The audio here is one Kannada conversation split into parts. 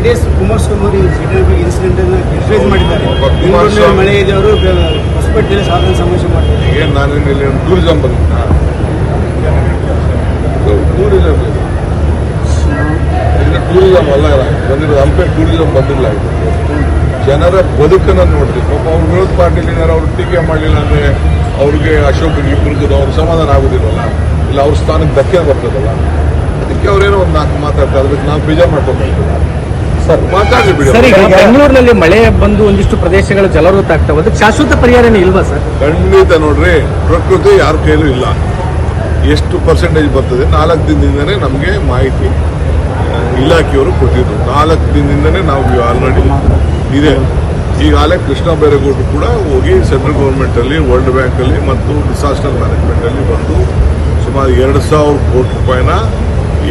ಜೆಡಿಎಸ್ ಕುಮಾರಸ್ವಾಮಿ ಅವರು ಇನ್ಸಿಡೆಂಟ್ ಅನ್ನು ಕ್ರಿಟಿಸೈಸ್ ಮಾಡಿದ್ದಾರೆ. ಬೆಂಗಳೂರಿನಲ್ಲಿ ಮಳೆ ಇದೆ ಅವರು ಹೊಸಪೇಟೆಯಲ್ಲಿ ಸಾಧನ ಸಮಾವೇಶ ಮಾಡ್ತಾರೆ ಏನು ನಾನು ಇಲ್ಲಿ ಟೂರಿಸಂ ಬಂದ ಟೂರಿಸಂ ಇದು ಟೂರಿಸಂ ಅಲ್ಲ ಬಂದಿರೋದು ಹಂಪೆ ಟೂರಿಸಂ ಬಂದಿಲ್ಲ ಇದು. ಜನರ ಬದುಕನ್ನು ನೋಡ್ರಿ. ಪಾಪ ಅವ್ರು ವಿರೋಧ ಪಾರ್ಟಿಲಿ ಏನಾರು ಅವ್ರು ಟೀಕೆ ಮಾಡಲಿಲ್ಲ ಅಂದರೆ ಅವ್ರಿಗೆ ಅಶೋಕ್ ಇಬ್ಬರಿಗೂ ಅವ್ರ ಸಮಾಧಾನ ಆಗೋದಿಲ್ವಲ್ಲ? ಇಲ್ಲ ಅವ್ರ ಸ್ಥಾನಕ್ಕೆ ಧಕ್ಕೆ ಬರ್ತದಲ್ಲ? ಅದಕ್ಕೆ ಅವ್ರೇನೋ ಒಂದು ನಾಲ್ಕು ಮಾತಾಡ್ತಾರೆ. ಅದಕ್ಕೆ ನಾವು ಬೇಜಾರು ಮಾಡ್ಕೊಂಡು ಸರ್ ಈಗ ಬೆಂಗಳೂರಿನಲ್ಲಿ ಮಳೆ ಬಂದು ಒಂದಿಷ್ಟು ಪ್ರದೇಶಗಳು ಜಲವೃತ ಅದಕ್ಕೆ ಶಾಶ್ವತ ಪರಿಹಾರನೇ ಇಲ್ವಾ ಸರ್? ಖಂಡಿತ ನೋಡ್ರಿ ಪ್ರಕೃತಿ ಯಾರ ಕೈಲೂ ಇಲ್ಲ. ಎಷ್ಟು ಪರ್ಸೆಂಟೇಜ್ ಬರ್ತದೆ? ನಾಲ್ಕು ದಿನದಿಂದನೇ ನಮಗೆ ಮಾಹಿತಿ ಇಲಾಖೆಯವರು ಕೊಟ್ಟಿದ್ರು. ನಾಲ್ಕು ದಿನದಿಂದನೇ ನಾವು ಆಲ್ರೆಡಿ ಇದೆ. ಈಗಾಗಲೇ ಕೃಷ್ಣ ಬೈರೇಗೌಡರು ಕೂಡ ಹೋಗಿ ಸೆಂಟ್ರಲ್ ಗೌರ್ಮೆಂಟಲ್ಲಿ ವರ್ಲ್ಡ್ ಬ್ಯಾಂಕಲ್ಲಿ ಮತ್ತು ಡಿಸಾಸ್ಟರ್ ಮ್ಯಾನೇಜ್ಮೆಂಟಲ್ಲಿ ಬಂದು ಸುಮಾರು ಎರಡು ಸಾವಿರ ಕೋಟಿ ರೂಪಾಯಿನ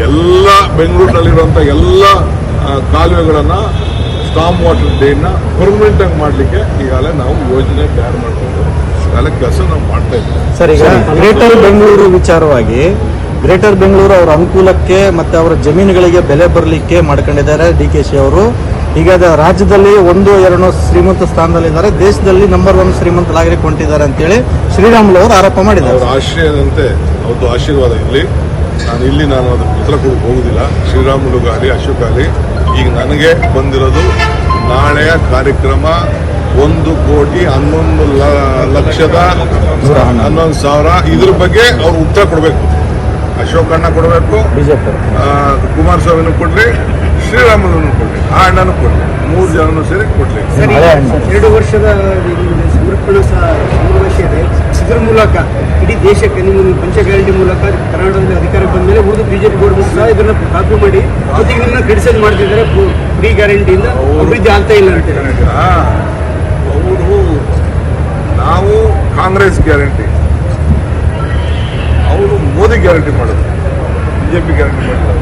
ಎಲ್ಲ ಬೆಂಗಳೂರಿನಲ್ಲಿರುವಂಥ ಎಲ್ಲ ಕಾಲುವೆಗಳನ್ನು ಸ್ಟಾಮ್ ವಾಟರ್ ಡೇನ ಪರ್ಮನೆಂಟ್ ಆಗಿ ಮಾಡಲಿಕ್ಕೆ ಈಗಾಗಲೇ ನಾವು ಯೋಜನೆ ತಯಾರು ಮಾಡಿಕೊಂಡು ಈಗಾಗಲೇ ಕೆಲಸ ನಾವು ಮಾಡ್ತಾ ಇದ್ದೀವಿ. ಸರ್ ಈಗ ಗ್ರೇಟರ್ ಬೆಂಗಳೂರು ವಿಚಾರವಾಗಿ ಗ್ರೇಟರ್ ಬೆಂಗಳೂರು ಅವರ ಅನುಕೂಲಕ್ಕೆ ಮತ್ತೆ ಅವರ ಜಮೀನುಗಳಿಗೆ ಬೆಲೆ ಬರಲಿಕ್ಕೆ ಮಾಡ್ಕೊಂಡಿದ್ದಾರೆ ಡಿ ಕೆ ಶಿ ಅವರು. ಈಗ ರಾಜ್ಯದಲ್ಲಿ ಒಂದು ಎರಡು ಶ್ರೀಮಂತ ಸ್ಥಾನದಲ್ಲಿದ್ದಾರೆ. ದೇಶದಲ್ಲಿ ನಂಬರ್ ಒನ್ ಶ್ರೀಮಂತರಾಗಲಿಕ್ಕೆ ಹೊಂಟಿದ್ದಾರೆ ಅಂತೇಳಿ ಶ್ರೀರಾಮುಲು ಅವರು ಆರೋಪ ಮಾಡಿದ್ದಾರೆ. ಅವರ ಆಶ್ರಯದಂತೆ ಅವತ್ತು ಆಶೀರ್ವಾದ ಇರಲಿ. ನಾನು ಇಲ್ಲಿ ನಾನು ಅದಕ್ಕೆ ಉತ್ತರ ಕೊಡಕ್ಕೆ ಹೋಗುದಿಲ್ಲ. ಶ್ರೀರಾಮುಲುಗಾಗಲಿ ಅಶೋಕ್ ಆಗಲಿ ಈಗ ನನಗೆ ಬಂದಿರೋದು ನಾಳೆಯ ಕಾರ್ಯಕ್ರಮ ಒಂದು ಕೋಟಿ ಹನ್ನೊಂದು ಲ- ಲಕ್ಷದ ಹನ್ನೊಂದು ಸಾವಿರ. ಇದ್ರ ಬಗ್ಗೆ ಅವ್ರು ಉತ್ತರ ಕೊಡಬೇಕು. ಅಶೋಕ್ ಅಣ್ಣ ಕೊಡಬೇಕು. ಬಿಜೆಪಿ. ಕುಮಾರಸ್ವಾಮಿನೂ ಕೊಡ್ಲಿ ಶ್ರೀರಾಮುಲುನು ಕೊಡ್ಲಿ ಆ ಅಣ್ಣನೂ ಕೊಡ್ಲಿ. ಮೂರು ಜನನೂ ಸೇರಿ ಕೊಡ್ಲಿ. ಹಣ್ಣು. ಎರಡು ವರ್ಷದ ಸಮರ್ಪಣಾ ಸಮಾವೇಶ ಇದೆ. ಇದ್ರ ಮೂಲಕ ದೇಶಕ್ಕೆ ನಿಮ್ಮ ಪಂಚ ಗ್ಯಾರಂಟಿ ಮೂಲಕ ಕರ್ನಾಟಕದಲ್ಲಿ ಅಧಿಕಾರಕ್ಕೆ ಬಂದ ಮೇಲೆ ಉಳಿದು ಬಿಜೆಪಿ ಗೌರ್ಮೆಂಟ್ ಸಹ ಇದನ್ನ ಕಾಪಿ ಮಾಡಿ ನಿಮ್ಮನ್ನ ಕ್ರಿಟಿಸೈಸ್ ಮಾಡ್ತಿದ್ದಾರೆ. ಫ್ರೀ ಗ್ಯಾರಂಟಿಯಿಂದ ಅಭಿವೃದ್ಧಿ ಆಗ್ತಾ ಇಲ್ಲ ಅವರು ನಾವು ಕಾಂಗ್ರೆಸ್ ಗ್ಯಾರಂಟಿ. ಅವರು ಮೋದಿ ಗ್ಯಾರಂಟಿ ಮಾಡೋದು ಬಿಜೆಪಿ ಗ್ಯಾರಂಟಿ ಮಾಡಿದ್ರು.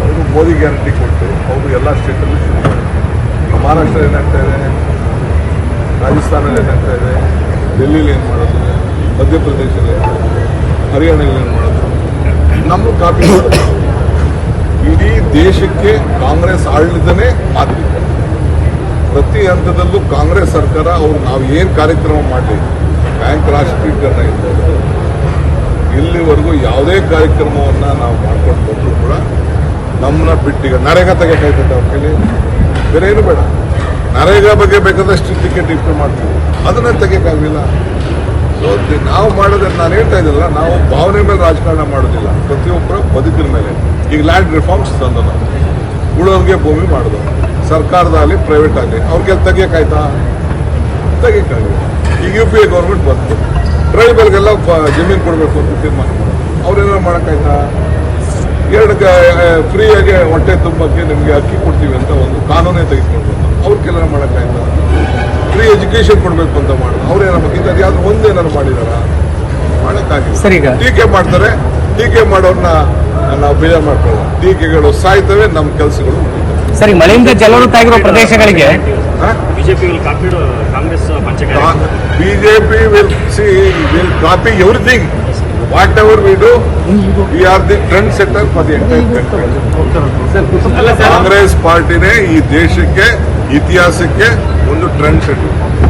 ಅವರು ಮೋದಿ ಗ್ಯಾರಂಟಿ ಕೊಟ್ಟು ಅವರು ಎಲ್ಲ ಸ್ಟೇಟಲ್ಲೂ ಶುರು ಮಾಡಿದ್ರು. ಮಹಾರಾಷ್ಟ್ರ ಏನಾಗ್ತಾ ಇದೆ? ರಾಜಸ್ಥಾನಲ್ಲಿ ಏನಾಗ್ತಾ ಇದೆ? ಡೆಲ್ಲಿಲಿ ಏನು ಮಾಡೋದು? ಮಧ್ಯಪ್ರದೇಶದಲ್ಲಿ ಹರಿಯಾಣದಲ್ಲಿ ನಮ್ಮ ಕಾಪಿ ಇಡೀ ದೇಶಕ್ಕೆ ಕಾಂಗ್ರೆಸ್ ಆಡಳಿತನೇ ಮಾದರಿ. ಪ್ರತಿ ಹಂತದಲ್ಲೂ ಕಾಂಗ್ರೆಸ್ ಸರ್ಕಾರ ಅವ್ರು ನಾವು ಏನು ಕಾರ್ಯಕ್ರಮ ಮಾಡಲಿ, ಬ್ಯಾಂಕ್ ರಾಷ್ಟ್ರೀಕರಣ ಇರ್ಬೋದು. ಇಲ್ಲಿವರೆಗೂ ಯಾವುದೇ ಕಾರ್ಯಕ್ರಮವನ್ನು ನಾವು ಮಾಡ್ಕೊಂಡು ಬಂದರೂ ಕೂಡ ನಮ್ಮನ್ನ ಬಿಟ್ಟಿಗೆ ನರೇಗಾ ತೆಗೆಕಾಯ್ತದೆ ಅವ್ರ ಕೈಲಿ ಬೇರೆ ಏನು ಬೇಡ. ನರೇಗಾ ಬಗ್ಗೆ ಬೇಕಾದಷ್ಟು ಟಿಕೆಟ್ ಇಟ್ಟು ಮಾಡ್ತೀವಿ. ಅದನ್ನ ತೆಗಿಯಕ್ಕಾಗಲಿಲ್ಲ ಸೊ ನಾವು ಮಾಡೋದನ್ನು ನಾನು ಹೇಳ್ತಾ ಇದ್ದಲ್ಲ ನಾವು ಭಾವನೆ ಮೇಲೆ ರಾಜಕಾರಣ ಮಾಡೋದಿಲ್ಲ. ಪ್ರತಿಯೊಬ್ಬರ ಬದುಕಿನ ಮೇಲೆ. ಈಗ ಲ್ಯಾಂಡ್ ರಿಫಾರ್ಮ್ಸ್ ತಂದ ನಾವು ಉಳೋರಿಗೆ ಭೂಮಿ ಮಾಡೋದು. ಸರ್ಕಾರದಲ್ಲಿ ಪ್ರೈವೇಟ್ ಆಗಲಿ ಅವ್ರಿಗೆ ತೆಗಿಯೋಕ್ಕಾಯ್ತಾ? ತೆಗಿಯಕ್ಕಾಗಲಿಲ್ಲ ಈಗ ಯು ಪಿ ಎ ಗೌರ್ಮೆಂಟ್ ಬಂತು. ಟ್ರೈಬಲ್ಗೆಲ್ಲ ಜಮೀನು ಕೊಡಬೇಕು ಅಂತ ತೀರ್ಮಾನ ಅವ್ರೇನಾರು ಮಾಡೋಕ್ಕಾಯ್ತಾ? ಎರಡು ಫ್ರೀಯಾಗಿ ಹೊಟ್ಟೆ ತುಂಬಕ್ಕೆ ನಿಮಗೆ ಅಕ್ಕಿ ಕೊಡ್ತೀವಿ ಅಂತ ಒಂದು ಕಾನೂನೇ ತೆಗೆದುಕೊಂಡು ಅವ್ರಿಗೆಲ್ಲ ಮಾಡೋಕ್ಕಾಯ್ತಾ? ಫ್ರೀ ಎಜುಕೇಶನ್ ಕೊಡಬೇಕು ಅಂತ ಮಾಡೋದು. ಅವ್ರೇನ ಅದು ಯಾವ್ದು ಒಂದೇನಾರು ಮಾಡಿದಾರ? ಮಾಡೋಕ್ಕಾಗಿಲ್ಲ. ಸರಿ ಈಗ. ಟೀಕೆ ಮಾಡ್ತಾರೆ. ಟೀಕೆ ಮಾಡೋರ್ನ ನಾವು ಬೇಜಾರು ಮಾಡ್ಕೊಳ್ಳೋಣ ಟೀಕೆಗಳು ಸಾಯ್ತವೆ ನಮ್ಮ ಕೆಲಸಗಳು ಸರಿ ಮಳೆಯಿಂದ ಜಲವೃತ ಆಗಿರೋ ಪ್ರದೇಶಗಳಿಗೆ BJP copy Congress BJP will see will copy everything what ever we do we are the trend setter for the entire Congress ಪಾರ್ಟಿನೇ ಈ ದೇಶಕ್ಕೆ ಇತಿಹಾಸಕ್ಕೆ ಒಂದು ಟ್ರೆಂಡ್ ಸೆಟ್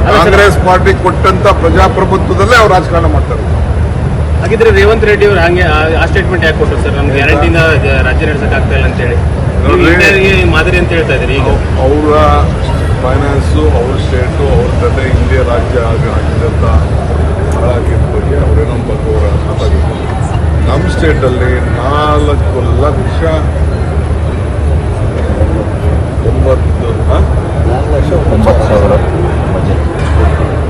ಕಾಂಗ್ರೆಸ್ ಪಾರ್ಟಿ ಕೊಟ್ಟಂತ ಪ್ರಜಾಪ್ರಭುತ್ವದಲ್ಲೇ ಅವ್ರು ರಾಜಕಾರಣ ಮಾಡ್ತಾರೆ. ಹಾಗಿದ್ರೆ ರೇವಂತ್ ರೆಡ್ಡಿ ಅವರು ಹಂಗೆ ಆ- ಸ್ಟೇಟ್ಮೆಂಟ್ ಯಾಕೆ ಕೊಟ್ಟರು ಸರ್? ನಮ್ಗೆ ಗ್ಯಾರಂಟಿಯಿಂದ ರಾಜ್ಯ ನಡೆಸಕ್ ಆಗ್ತಾ ಇಲ್ಲ ಅಂತ ಹೇಳಿ. ನೋಡ್ರಿ. ಇಂಡಿಯಾಗೆ ಮಾದರಿ ಅಂತ ಹೇಳ್ತಾ ಇದ್ರಿ ಈಗ. ಅವರ ಫೈನಾನ್ಸು ಅವ್ರ ಸ್ಟೇಟು ಅವ್ರ ಜೊತೆ ಇಂಡಿಯಾ ರಾಜ್ಯ ಆಗಿ ಆಗಿದ್ದಂಥ ಹಾಳಾಗಿದ್ದ ಬಗ್ಗೆ ಅವರೇನೋ ಬಗ್ಗೆ ಮಾತಾಡಿದ್ರು ನಮ್ಮ ಸ್ಟೇಟಲ್ಲಿ ನಾಲ್ಕು ಲಕ್ಷ ಒಂಬತ್ತು ಆ?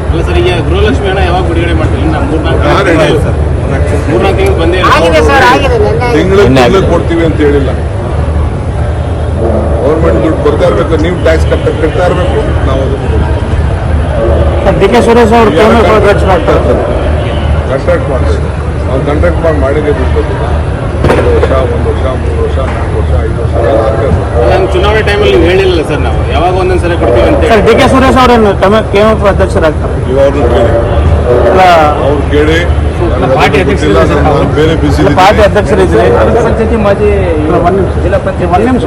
ಅಲ್ಲ ಸರ್ ಈಗ ಗೃಹಲಕ್ಷ್ಮಿ ಹಣ ಯಾವಾಗ ಬಿಡುಗಡೆ ಮಾಡ್ತೀವಿ ನಾವು ಮೂರ್ನಾಲ್ಕು ಯಾರು ಹೇಳಿದ್ರು? ಮೂರ್ನಾಲ್ಕು ತಿಂಗಳು ಬಂದೇ ಇಲ್ಲ. ಆಗಿದೆ ಸರ್ ಆಗಿದೆ ನೆನ್ನೆ ತಿಂಗಳು ಕೊಡ್ತೀವಿ ಅಂತ ಹೇಳಿಲ್ಲ. ಗೌರ್ಮೆಂಟ್ ದುಡ್ಡು ಬರ್ತಾ ಇರಬೇಕು ನೀವು ಟ್ಯಾಕ್ಸ್ ಕಟ್ಟ ಕಟ್ತಾ ಇರಬೇಕು ನಾವು ಕಂಟ್ರಾಕ್ಟ್ ಡಿ ಕೆ ಸುರೇಶ್ ಅವರು ಕಾಂಟ್ರಾಕ್ಟ್ ಮಾಡ್ತಾರೆ. ಅವ್ರು ಕಾಂಟ್ರಾಕ್ಟ್ ಮಾಡಿ ಮಾಡಿದ್ರೆ ದುಡ್ಡು ಎರಡು ಒಂದು ವರ್ಷ ಒಂದು ವರ್ಷ ಮೂರು ವರ್ಷ ನಾಲ್ಕು ವರ್ಷ ಐದು ವರ್ಷ ಎಲ್ಲ. ನಾನು ಚುನಾವಣೆ ಟೈಮಲ್ಲಿ ಹೇಳಿಲ್ಲ ಸರ್ ನಾವು. ಯಾವಾಗ ಒಂದೊಂದ್ಸಲ ಕೊಡ್ತೀವಿ ಅಂತ ಸರ್ ಹೇಳಿ ಡಿ ಕೆ ಸುರೇಶ್ ಅವರನ್ನು ಕೆ ಎಂ ಎಫ್ ಕೇಳಿ. ಇವಾಗ ಅವ್ರು ಕೇಳಿ ಬೇರೆ ಬಿಸಿ ಪಾರ್ಟಿ ಅಧ್ಯಕ್ಷರಿದ್ರೆ ಪಂಚಾಯತಿ ಮಾಜಿ ಜಿಲ್ಲಾ ಪಂಚಾಯತ್ ಒಂದು ನಿಮಿಷ.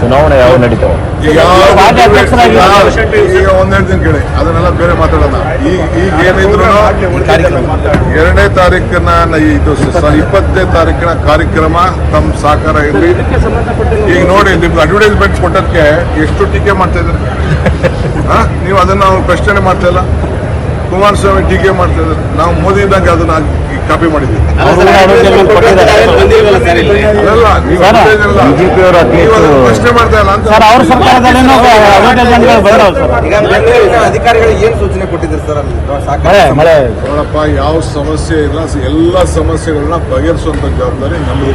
ಚುನಾವಣೆ ಯಾವ ನಡೀತಾವೆ ಈಗ ಒಂದೆರಡು ಹೇಳ್ತೀನಿ ಕೇಳಿ. ಅದನ್ನೆಲ್ಲ ಬೇರೆ ಮಾತಾಡೋಣ. ಈಗ ಈಗ ಏನಿದ್ರು ಎರಡನೇ ತಾರೀಕಿನ ಇದು ಇಪ್ಪತ್ತನೇ ತಾರೀಕಿನ ಕಾರ್ಯಕ್ರಮ ತಮ್ಮ ಸಹಕಾರ ಇರಲಿ. ಈಗ ನೋಡಿ ನಿಮ್ಗೆ ಅಡ್ವರ್ಟೈಸ್ಮೆಂಟ್ ಕೊಟ್ಟಕ್ಕೆ ಎಷ್ಟು ಟೀಕೆ ಮಾಡ್ತಾ ಇದ್ದಾರೆ? ಹಾ? ನೀವು ಅದನ್ನ ಪ್ರಶ್ನೆ ಮಾಡ್ತಾ ಇಲ್ಲ. ಕುಮಾರಸ್ವಾಮಿ ಟೀಕೆ ಮಾಡ್ತಾ ಇದ್ದಾರೆ ನಾವು ಮೋದಿ ಇದ್ದಂಗೆ ಅದನ್ನ ಕಾಪಿ ಮಾಡಿದ್ವಿ ಪ್ರಶ್ನೆ ಮಾಡ್ತಾ ಇಲ್ಲ ಅಂತ ಅಧಿಕಾರಿಗಳಿಗೆ ಏನು ಸೂಚನೆ ಕೊಟ್ಟಿದ್ರು ಸರ್ ನೋಡಪ್ಪ ಯಾವ ಸಮಸ್ಯೆ ಇಲ್ಲ. ಎಲ್ಲ ಸಮಸ್ಯೆಗಳನ್ನ ಬಗೆಹರಿಸುವಂತ ಜವಾಬ್ದಾರಿ ನಮ್ಮದು